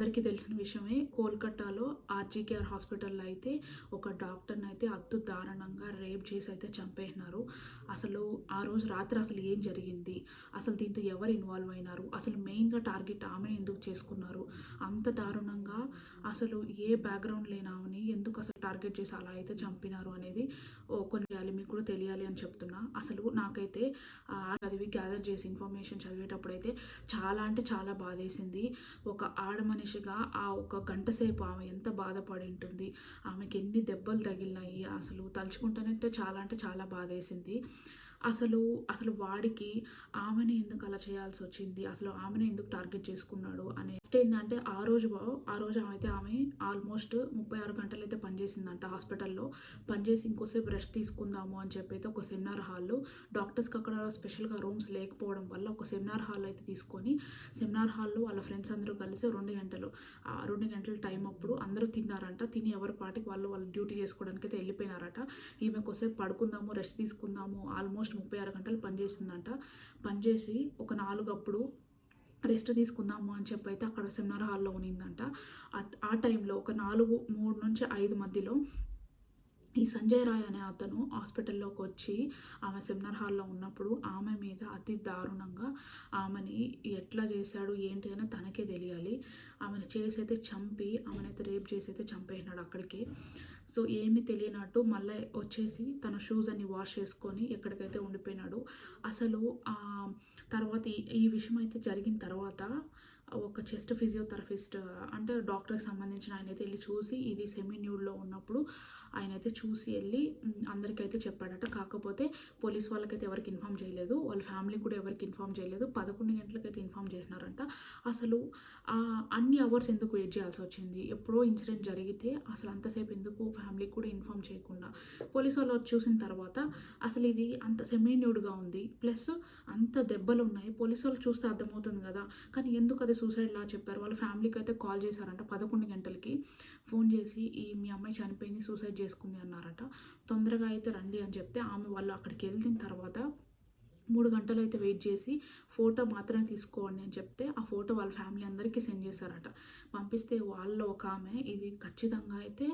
అందరికీ తెలిసిన విషయమే కోల్కతాలో ఆర్జీకేఆర్ హాస్పిటల్లో అయితే ఒక డాక్టర్ని అయితే అద్దు దారుణంగా రేప్ చేసి అయితే చంపేసినారు. అసలు ఆ రోజు రాత్రి అసలు ఏం జరిగింది? అసలు దీంతో ఎవరు ఇన్వాల్వ్ అయినారు? అసలు మెయిన్గా టార్గెట్ ఆమెను ఎందుకు చేసుకున్నారు? అంత దారుణంగా అసలు ఏ బ్యాక్గ్రౌండ్ లేని ఆమెని ఎందుకు అసలు టార్గెట్ చేసి అలా అయితే చంపినారు అనేది ఓ కొన్ని తెలియాలి మీకు కూడా తెలియాలి అని చెప్తున్నా. అసలు నాకైతే చదివి గ్యాదర్ చేసి ఇన్ఫర్మేషన్ చదివేటప్పుడు అయితే చాలా అంటే చాలా బాధేసింది. ఒక ఆడ మనిషి మనిషిగా ఆ ఒక గంట సేపు ఆమె ఎంత బాధపడి ఉంటుంది ఆమెకి ఎన్ని దెబ్బలు తగిలినాయి అసలు తలుచుకుంటానంటే చాలా అంటే చాలా బాధేసింది. అసలు అసలు వాడికి ఆమెని ఎందుకు అలా చేయాల్సి వచ్చింది? అసలు ఆమెను ఎందుకు టార్గెట్ చేసుకున్నాడు అనే నెక్స్ట్ ఏంటంటే ఆ రోజు ఆ రోజు ఆమె అయితే ఆమె ఆల్మోస్ట్ ముప్పై ఆరు గంటలు అయితే పనిచేసిందంట హాస్పిటల్లో. పనిచేసి ఇంకోసేపు రెస్ట్ తీసుకుందాము అని చెప్పి అయితే ఒక సెమినార్ హాల్లో డాక్టర్స్కి అక్కడ స్పెషల్గా రూమ్స్ లేకపోవడం వల్ల ఒక సెమినార్ హాల్ అయితే తీసుకొని సెమినార్ హాల్లో వాళ్ళ ఫ్రెండ్స్ అందరూ కలిసి రెండు గంటలు రెండు గంటల టైం అప్పుడు అందరూ తిన్నారంట. తిని ఎవరి పాటికి వాళ్ళు వాళ్ళు డ్యూటీ చేసుకోవడానికి అయితే వెళ్ళిపోయినారట. ఈమె కొద్దిసేపు పడుకుందాము రెస్ట్ తీసుకుందాము ఆల్మోస్ట్ ముప్పై ఆరు గంటలు పనిచేసిందంట. పనిచేసి ఒక నాలుగు అప్పుడు రెస్ట్ తీసుకుందాము అని చెప్పి అయితే అక్కడ సెమినార్ హాల్లో ఉన్నిందంట. ఆ టైంలో ఒక నాలుగు మూడు నుంచి ఐదు మధ్యలో ఈ సంజయ్ రాయ్ అనే అతను హాస్పిటల్లోకి వచ్చి ఆమె సెమినార్ హాల్లో ఉన్నప్పుడు ఆమె మీద అతి దారుణంగా ఆమెని ఎట్లా చేశాడు ఏంటి అని తనకే తెలియాలి. ఆమెను చేసైతే చంపి ఆమెనైతే రేప్ చేసైతే చంపేసినాడు అక్కడికి. సో ఏమీ తెలియనట్టు మళ్ళీ వచ్చేసి తన షూస్ అన్ని వాష్ చేసుకొని ఎక్కడికైతే ఉండిపోయినాడు అసలు తర్వాత ఈ ఈ విషయం అయితే జరిగిన తర్వాత ఒక చెస్ట్ ఫిజియోథెరపిస్ట్ అంటే డాక్టర్కి సంబంధించిన ఆయన అయితే వెళ్ళి చూసి ఇది సెమీ న్యూడ్లో ఉన్నప్పుడు ఆయన అయితే చూసి వెళ్ళి అందరికైతే చెప్పాడట. కాకపోతే పోలీస్ వాళ్ళకైతే ఎవరికి ఇన్ఫామ్ చేయలేదు. వాళ్ళ ఫ్యామిలీకి కూడా ఎవరికి ఇన్ఫామ్ చేయలేదు. పదకొండు గంటలకైతే ఇన్ఫామ్ చేసినారంట. అసలు అన్ని అవర్స్ ఎందుకు వెయిట్ చేయాల్సి వచ్చింది? ఎప్పుడో ఇన్సిడెంట్ జరిగితే అసలు అంతసేపు ఎందుకు ఫ్యామిలీకి కూడా ఇన్ఫామ్ చేయకుండా? పోలీస్ వాళ్ళు వచ్చి చూసిన తర్వాత అసలు ఇది అంత సెమీ న్యూడ్గా ఉంది. ప్లస్ అంత దెబ్బలు ఉన్నాయి. పోలీసు వాళ్ళు చూస్తే అర్థమవుతుంది కదా. కానీ ఎందుకు అది సూసైడ్ లా చెప్పారు. వాళ్ళ ఫ్యామిలీకి అయితే కాల్ చేశారంట పదకొండు గంటలకి. ఫోన్ చేసి ఈ మీ అమ్మాయి చనిపోయింది సూసైడ్ చేసుకుంది అన్నారట. తొందరగా అయితే రండి అని చెప్తే ఆమె వాళ్ళు అక్కడికి వెళ్ళిన తర్వాత మూడు గంటలు అయితే వెయిట్ చేసి ఫోటో మాత్రమే తీసుకోండి అని చెప్తే ఆ ఫోటో వాళ్ళ ఫ్యామిలీ అందరికీ సెండ్ చేశారట. పంపిస్తే వాళ్ళ ఒక ఆమె ఇది ఖచ్చితంగా అయితే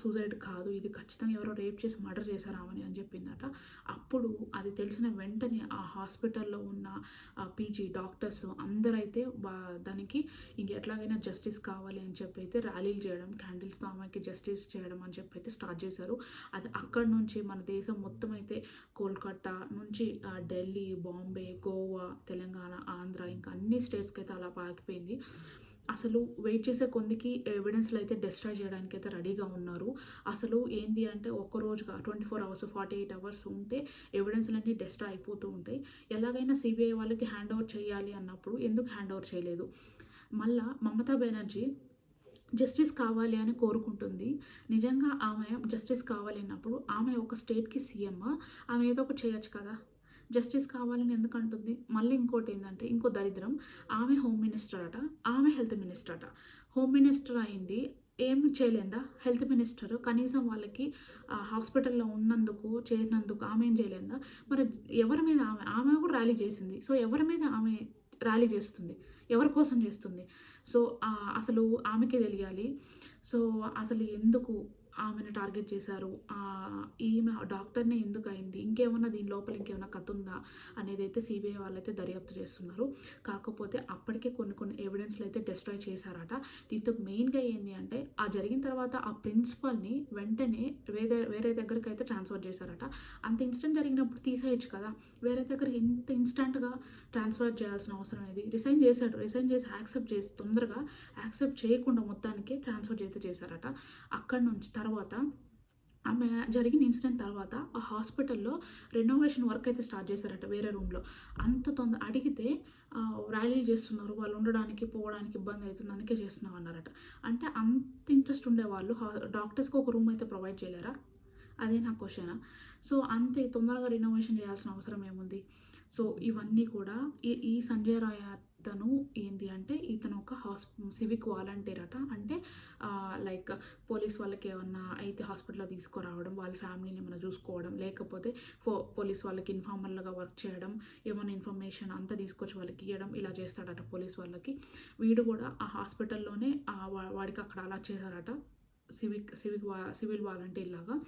సూసైడ్ కాదు ఇది ఖచ్చితంగా ఎవరో రేప్ చేసి మర్డర్ చేశారు ఆమెని అని చెప్పిందట. అప్పుడు అది తెలిసిన వెంటనే ఆ హాస్పిటల్లో ఉన్న పీజీ డాక్టర్స్ అందరైతే దానికి ఇంక ఎట్లాగైనా జస్టిస్ కావాలి అని చెప్పి అయితే ర్యాలీలు చేయడం క్యాండిల్స్తో ఆమెకి జస్టిస్ చేయడం అని చెప్పి అయితే స్టార్ట్ చేశారు. అది అక్కడ నుంచి మన దేశం మొత్తం అయితే కోల్కతా నుంచి ఢిల్లీ బాంబే గోవా తెలంగాణ ఆంధ్ర ఇంకా అన్ని స్టేట్స్కి అయితే అలా పాకిపోయింది. అసలు వెయిట్ చేసే కొందికి ఎవిడెన్స్లు అయితే డిస్ట్రాయ్ చేయడానికి అయితే రెడీగా ఉన్నారు. అసలు ఏంది అంటే ఒక్కరోజుగా twenty four hours forty eight hours ఉంటే ఎవిడెన్స్లు అన్నీ డిస్ట్రాయ్ అయిపోతూ ఉంటాయి. ఎలాగైనా సిబిఐ వాళ్ళకి హ్యాండ్ ఓవర్ చేయాలి అన్నప్పుడు ఎందుకు హ్యాండ్ ఓవర్ చేయలేదు? మళ్ళా మమతా బెనర్జీ జస్టిస్ కావాలి అని కోరుకుంటుంది. నిజంగా ఆమె జస్టిస్ కావాలి అన్నప్పుడు ఆమె ఒక స్టేట్కి సీఎం ఆమె ఏదో ఒకటి చేయొచ్చు కదా? జస్టిస్ కావాలని ఎందుకు అంటుంది మళ్ళీ ఇంకోటి ఏంటంటే ఇంకో దరిద్రం. ఆమె హోమ్ మినిస్టర్ అట ఆమె హెల్త్ మినిస్టర్ అట. హోమ్ మినిస్టర్ అయింది ఏం చేయలేదా? హెల్త్ మినిస్టర్ కనీసం వాళ్ళకి హాస్పిటల్లో ఉన్నందుకు చేసినందుకు ఆమె ఏం చేయలేదా? మరి ఎవరి మీద ఆమె ఆమె కూడా ర్యాలీ చేసింది. సో ఎవరి మీద ఆమె ర్యాలీ చేస్తుంది? ఎవరి కోసం చేస్తుంది? సో అసలు ఆమెకే తెలియాలి. సో అసలు ఎందుకు ఆమెను టార్గెట్ చేశారు. ఈమె డాక్టర్నే ఎందుకు అయింది? ఇంకేమన్నా దీని లోపల ఇంకేమైనా కథ ఉందా? అనేది అయితే సిబిఐ వాళ్ళైతే దర్యాప్తు చేస్తున్నారు. కాకపోతే అప్పటికే కొన్ని కొన్ని ఎవిడెన్స్లు అయితే డిస్ట్రాయ్ చేశారట. దీంతో మెయిన్గా ఏంటి అంటే ఆ జరిగిన తర్వాత ఆ ప్రిన్సిపల్ని వెంటనే వేరే వేరే దగ్గరికి అయితే ట్రాన్స్ఫర్ చేశారట. అంత ఇన్సిడెంట్ జరిగినప్పుడు తీసేయచ్చు కదా? వేరే దగ్గర ఇంత ఇన్స్టెంట్గా ట్రాన్స్ఫర్ చేయాల్సిన అవసరం అనేది రిసైన్ చేశాడు. రిసైన్ చేసి యాక్సెప్ట్ చేసి తొందరగా యాక్సెప్ట్ చేయకుండా మొత్తానికి ట్రాన్స్ఫర్ చేస్తే చేశారట. అక్కడ నుంచి తర్వాత ఆమె జరిగిన ఇన్సిడెంట్ తర్వాత ఆ హాస్పిటల్లో రెనోవేషన్ వర్క్ అయితే స్టార్ట్ చేశారట వేరే రూమ్లో. అంత తొందర అడిగితే ర్యాలీ చేస్తున్నారు. వాళ్ళు ఉండడానికి పోవడానికి ఇబ్బంది అవుతుంది. అందుకే చేస్తున్నాం అన్నారట అంటే అంత ఇంట్రెస్ట్ ఉండేవాళ్ళు డాక్టర్స్కి ఒక రూమ్ అయితే ప్రొవైడ్ చేయలేరా? అదే నా క్వశ్చన్. సో అంతే తొందరగా రినోవేషన్ చేయాల్సిన అవసరం ఏముంది? సో ఇవన్నీ కూడా ఈ ఈ సంజయ్ రాయ్ అతను ఏంటి అంటే ఇతను ఒక హాస్ సివిక్ వాలంటీర్ అట. అంటే లైక్ పోలీస్ వాళ్ళకి ఏమన్నా అయితే హాస్పిటల్లో తీసుకురావడం వాళ్ళ ఫ్యామిలీని ఏమైనా చూసుకోవడం లేకపోతే పో పోలీస్ వాళ్ళకి ఇన్ఫార్మర్లుగా వర్క్ చేయడం ఏమైనా ఇన్ఫర్మేషన్ అంతా తీసుకొచ్చి వాళ్ళకి ఇవ్వడం ఇలా చేస్తాడట పోలీస్ వాళ్ళకి. వీడు కూడా ఆ హాస్పిటల్లోనే వా- వాడికి అక్కడ అలా చేశారట. సివిక్ సివిక్ వా సివిల్ వాలంటీర్ లాగా.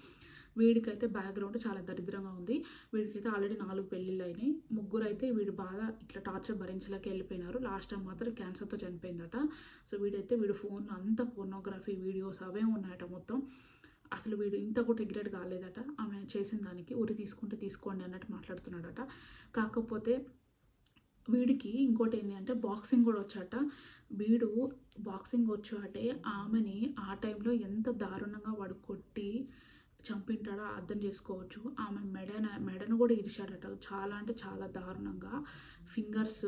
వీడికైతే బ్యాక్గ్రౌండ్ చాలా దరిద్రంగా ఉంది. వీడికైతే ఆల్రెడీ నాలుగు పెళ్ళిళ్ళు అయినాయి. ముగ్గురు అయితే వీడు బాగా ఇట్లా టార్చర్ భరించలేక వెళ్ళిపోయినారు. లాస్ట్ టైం మాత్రం క్యాన్సర్తో చనిపోయిందట. సో వీడైతే వీడు ఫోన్లో అంతా పోర్నోగ్రఫీ వీడియోస్ అవే ఉన్నాయట మొత్తం. అసలు వీడు ఇంత కూడా రిగ్రెట్ కాలేదట. ఆమె చేసిన దానికి ఉరి తీసుకుంటే తీసుకోండి అన్నట్టు మాట్లాడుతున్నాడట. కాకపోతే వీడికి ఇంకోటి ఏంటి అంటే బాక్సింగ్ కూడా వచ్చాట. వీడు బాక్సింగ్ వచ్చాటే ఆమెని ఆ టైంలో ఎంత దారుణంగా వాడు కొట్టి చంపింటాడో? అర్థం చేసుకోవచ్చు. ఆమె మెడన మెడను కూడా ఇరిచాడట చాలా అంటే చాలా దారుణంగా. Fingers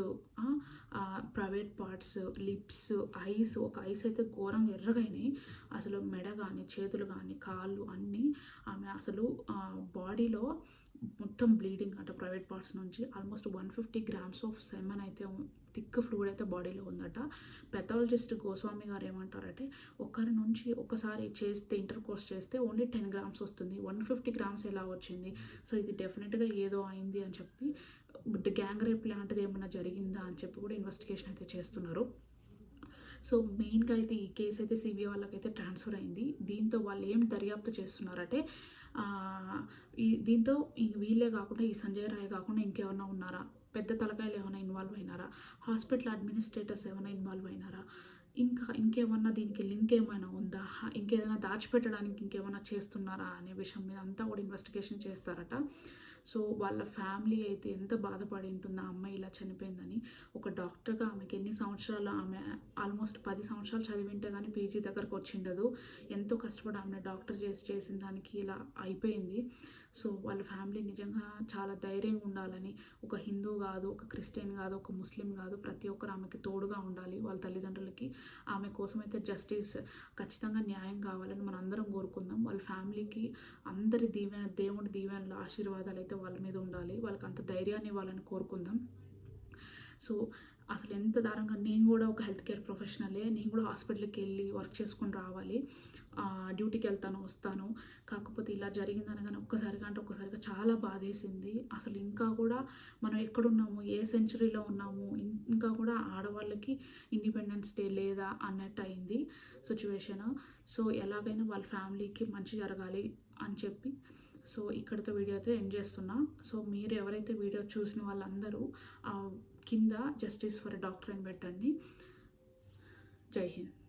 private parts lips eyes ఒక ఐస్ అయితే ఘోరంగా ఎర్రగైనాయి. అసలు మెడ కానీ చేతులు కానీ కాళ్ళు అన్నీ ఆమె అసలు బాడీలో మొత్తం బ్లీడింగ్ అంటే ప్రైవేట్ పార్ట్స్ నుంచి. Almost one fifty grams of semen అయితే థిక్ ఫ్లూయిడ్ అయితే బాడీలో ఉందట. పెథాలజిస్ట్ గోస్వామి గారు ఏమంటారంటే ఒకరి నుంచి ఒకసారి చేస్తే ఇంటర్ కోర్స్ చేస్తే ఓన్లీ టెన్ గ్రామ్స్ వస్తుంది. వన్ ఫిఫ్టీ గ్రామ్స్ ఎలా వచ్చింది? సో ఇది డెఫినెట్గా ఏదో అయింది అని చెప్పి గ్యాంగ్ రేప్ లాంటిది ఏమైనా జరిగిందా అని చెప్పి కూడా ఇన్వెస్టిగేషన్ అయితే చేస్తున్నారు. సో మెయిన్గా అయితే ఈ కేసు అయితే సిబిఐ వాళ్ళకైతే ట్రాన్స్ఫర్ అయింది. దీంతో వాళ్ళు ఏం దర్యాప్తు చేస్తున్నారంటే ఈ దీంతో వీళ్ళే కాకుండా ఈ సంజయ్ రాయ్ కాకుండా ఇంకేమైనా ఉన్నారా? పెద్ద తలకాయలు ఏమైనా ఇన్వాల్వ్ అయినారా? హాస్పిటల్ అడ్మినిస్ట్రేటర్స్ ఏమైనా ఇన్వాల్వ్ అయినారా? ఇంకా ఇంకేమన్నా దీనికి లింక్ ఏమైనా ఉందా? ఇంకేదైనా దాచిపెట్టడానికి ఇంకేమైనా చేస్తున్నారా అనే విషయం మీద అంతా కూడా ఇన్వెస్టిగేషన్ చేస్తారట. సో వాళ్ళ ఫ్యామిలీ అయితే ఎంత బాధపడి ఉంటుంది ఆ అమ్మాయి ఇలా చనిపోయిందని ఒక డాక్టర్గా ఆమెకి ఎన్ని సంవత్సరాలు ఆమె ఆల్మోస్ట్ పది సంవత్సరాలు చదివింటే కానీ పీజీ దగ్గరకు వచ్చిండదు. ఎంతో కష్టపడి ఆమె డాక్టర్ చేసి చేసిన దానికి ఇలా అయిపోయింది. సో వాళ్ళ ఫ్యామిలీ నిజంగా చాలా ధైర్యంగా ఉండాలని ఒక హిందూ కాదు ఒక క్రిస్టియన్ కాదు ఒక ముస్లిం కాదు ప్రతి ఒక్కరు ఆమెకి తోడుగా ఉండాలి వాళ్ళ తల్లిదండ్రులకి. ఆమె కోసం అయితే జస్టిస్ ఖచ్చితంగా న్యాయం కావాలని మనం అందరం కోరుకుందాం. వాళ్ళ ఫ్యామిలీకి అందరి దీవెన దేవుడి దీవెనలు ఆశీర్వాదాలు అయితే వాళ్ళ మీద ఉండాలి వాళ్ళకి అంత ధైర్యాన్ని ఇవ్వాలని కోరుకుందాం. సో అసలు ఎంత దారుణంగా నేను కూడా ఒక హెల్త్ కేర్ ప్రొఫెషనలే నేను కూడా హాస్పిటల్కి వెళ్ళి వర్క్ చేసుకుని రావాలి. డ్యూటీకి వెళ్తాను వస్తాను. కాకపోతే ఇలా జరిగిందనగానే ఒక్కసారిగా అంటే ఒక్కసారిగా చాలా బాధేసింది. అసలు ఇంకా కూడా మనం ఎక్కడున్నాము ఏ సెంచరీలో ఉన్నాము ఇంకా కూడా ఆడవాళ్ళకి ఇండిపెండెన్స్ డే లేదా అన్నట్టు అయింది సిచ్యువేషన్ సో ఎలాగైనా వాళ్ళ ఫ్యామిలీకి మంచి జరగాలి అని చెప్పి సో ఇక్కడితో వీడియో అయితే ఎండ్ చేస్తున్నా. సో మీరు ఎవరైతే వీడియో చూసిన వాళ్ళందరూ ఆ కింద జస్టిస్ ఫర్ డాక్టర్ అని పెట్టండి. జై హింద్.